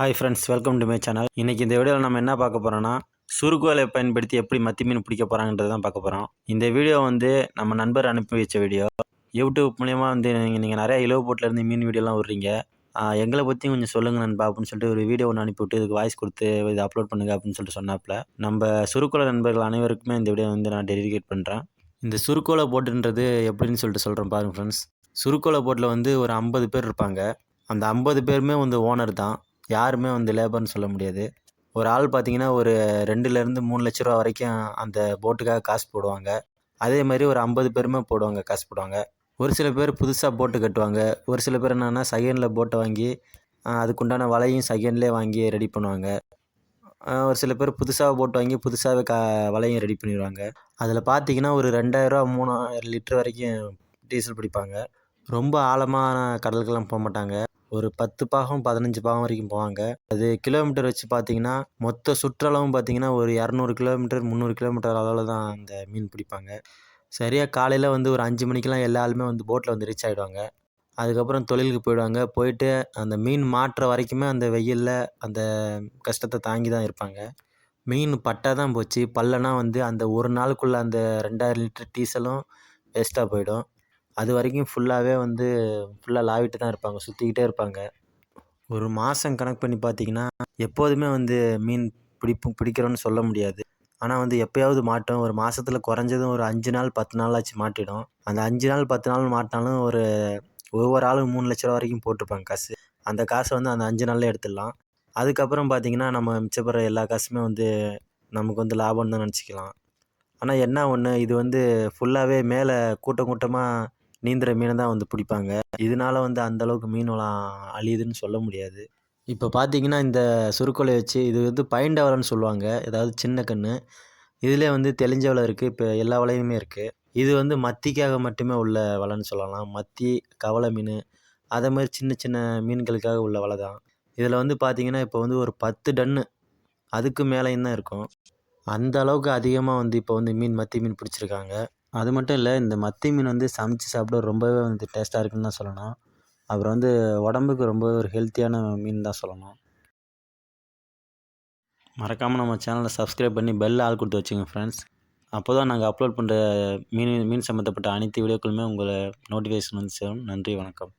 Hi friends welcome to my channel இன்றைக்கி இந்த வீடியோவில் நம்ம என்ன பார்க்க போகிறோன்னா சுருக்குவலை பயன்படுத்தி எப்படி மத்தி மீன் பிடிக்க போகிறாங்கன்றது தான் பார்க்க போகிறோம் இந்த வீடியோ வந்து நம்ம நண்பர் அனுப்பி வச்ச வீடியோ. யூடியூப் மூலயமா வந்து நீங்கள் நீங்கள் நிறையா இலவு போட்டிலேருந்து மீன் வீடியோலாம் விட்றீங்க. எங்களை பற்றி கொஞ்சம் சொல்லுங்கள் நண்பா அப்படின்னு சொல்லிட்டு ஒரு வீடியோ ஒன்று அனுப்பிவிட்டு இதுக்கு வாய்ஸ் கொடுத்து இதை அப்லோட் பண்ணுங்க அப்படின்னு சொல்லிட்டு சொன்னாப்புல நம்ம சுருக்குவலை நண்பர்கள் அனைவருக்குமே இந்த வீடியோ வந்து நான் டெடிகேட் பண்ணுறேன் இந்த சுருக்கோலை போட்டுன்றது எப்படின்னு சொல்லிட்டு சொல்கிறேன் பாருங்க ஃப்ரெண்ட்ஸ் சுருக்கோலை போட்டில் வந்து ஒரு ஐம்பது பேர் இருப்பாங்க. அந்த ஐம்பது பேருமே வந்து ஓனர் தான். யாருமே வந்து லேபர்னு சொல்ல முடியாது. ஒரு ஆள் பார்த்தீங்கன்னா ஒரு ரெண்டுலேருந்து மூணு லட்ச ரூபா வரைக்கும் அந்த போட்டுக்காக காசு போடுவாங்க. அதே மாதிரி ஒரு ஐம்பது பேருமே போடுவாங்க காசு போடுவாங்க. ஒரு சில பேர் புதுசாக போட்டு கட்டுவாங்க. ஒரு சில பேர் என்னென்னா செகண்டில் போட்டை வாங்கி அதுக்குண்டான வலையும் செகண்ட்லேயே வாங்கி ரெடி பண்ணுவாங்க. ஒரு சில பேர் புதுசாக போட்டு வாங்கி புதுசாகவே கா வலையும் ரெடி பண்ணிடுவாங்க. அதில் பார்த்தீங்கன்னா ஒரு ரெண்டாயிரரூவா மூணாயிரம் லிட்டர் வரைக்கும் டீசல் பிடிப்பாங்க. ரொம்ப ஆழமான கடலுக்கெல்லாம் போக மாட்டாங்க. ஒரு பத்து பாகம் பதினஞ்சு பாகம் வரைக்கும் போவாங்க. அது கிலோமீட்டர் வச்சு பார்த்தீங்கன்னா மொத்த சுற்றளவும் பார்த்தீங்கன்னா ஒரு இரநூறு கிலோமீட்டர் முந்நூறு கிலோமீட்டர் அளவில் தான் அந்த மீன் பிடிப்பாங்க. சரியாக காலையில் வந்து ஒரு அஞ்சு மணிக்கெலாம் எல்லா ஆளுமே வந்து போட்டில் வந்து ரீச் ஆகிடுவாங்க அதுக்கப்புறம் தொழிலுக்கு போயிடுவாங்க. போயிட்டு அந்த மீன் மாட்டுற வரைக்குமே அந்த வெயிலில் அந்த கஷ்டத்தை தாங்கி தான் இருப்பாங்க. மீன் பட்டா தான் போச்சு. பல்லனா வந்து அந்த ஒரு நாளுக்குள்ளே அந்த ரெண்டாயிரம் லிட்டர் டீசலும் வேஸ்ட்டாக போயிடும். அது வரைக்கும் ஃபுல்லாகவே வந்து ஃபுல்லாக லாவிட்டு தான் இருப்பாங்க. சுற்றிக்கிட்டே இருப்பாங்க. ஒரு மாதம் கணக்கு பண்ணி பார்த்தீங்கன்னா எப்போதுமே வந்து மீன் பிடிப்பு பிடிக்கிறோன்னு சொல்ல முடியாது. ஆனால் வந்து எப்போயாவது மாட்டோம். ஒரு மாதத்தில் குறைஞ்சதும் ஒரு அஞ்சு நாள் பத்து நாளாச்சு மாட்டிடும். அந்த அஞ்சு நாள் பத்து நாள் மாட்டினாலும் ஒரு ஒவ்வொரு ஆளும் மூணு லட்ச ரூபா வரைக்கும் போட்டிருப்பாங்க காசு. அந்த காசை வந்து அந்த அஞ்சு நாளில் எடுத்துடலாம். அதுக்கப்புறம் பார்த்தீங்கன்னா நம்ம மிச்சப்படுற எல்லா காசுமே வந்து நமக்கு வந்து லாபம்னு தான் நினச்சிக்கலாம். ஆனால் என்ன ஒன்று இது வந்து ஃபுல்லாகவே மேலே கூட்டம் கூட்டமாக நீந்துகிற மீனை தான் வந்து பிடிப்பாங்க. இதனால வந்து அந்த அளவுக்கு மீன் வளம் அழியுதுன்னு சொல்ல முடியாது. இப்போ பார்த்தீங்கன்னா இந்த சுருக்கொலை வச்சு இது வந்து பைண்டவலைன்னு சொல்லுவாங்க. ஏதாவது சின்ன கன்று இதிலே வந்து தெளிஞ்ச வலை இருக்குது இப்போ எல்லா வலையுமே இருக்குது இது வந்து மத்திக்காக மட்டுமே உள்ள வலைன்னு சொல்லலாம். மத்தி கவலை மீன் அதே மாதிரி சின்ன சின்ன மீன்களுக்காக உள்ள வலை தான். இதில் வந்து பார்த்தீங்கன்னா இப்போ வந்து ஒரு பத்து டன்னு அதுக்கு மேலேயும் தான் இருக்கும். அந்த அளவுக்கு அதிகமாக வந்து இப்போ வந்து மீன் மத்தி மீன் பிடிச்சிருக்காங்க. அது மட்டும் இல்லை இந்த மத்தி மீன் வந்து சமைச்சி சாப்பிட ரொம்பவே வந்து டேஸ்ட்டாக இருக்குன்னு தான் சொல்லணும். அப்புறம் வந்து உடம்புக்கு ரொம்ப ஒரு ஹெல்த்தியான மீன் தான் சொல்லணும். மறக்காமல் நம்ம சேனலை சப்ஸ்கிரைப் பண்ணி பெல் ஆள் கொடுத்து வச்சுங்க ஃப்ரெண்ட்ஸ் அப்போ தான் நாங்கள் அப்லோட் பண்ணுற மீன் மீன் சம்மந்தப்பட்ட அனைத்து வீடியோக்களுமே உங்களை நோட்டிஃபிகேஷன் வந்து சேரும். நன்றி வணக்கம்.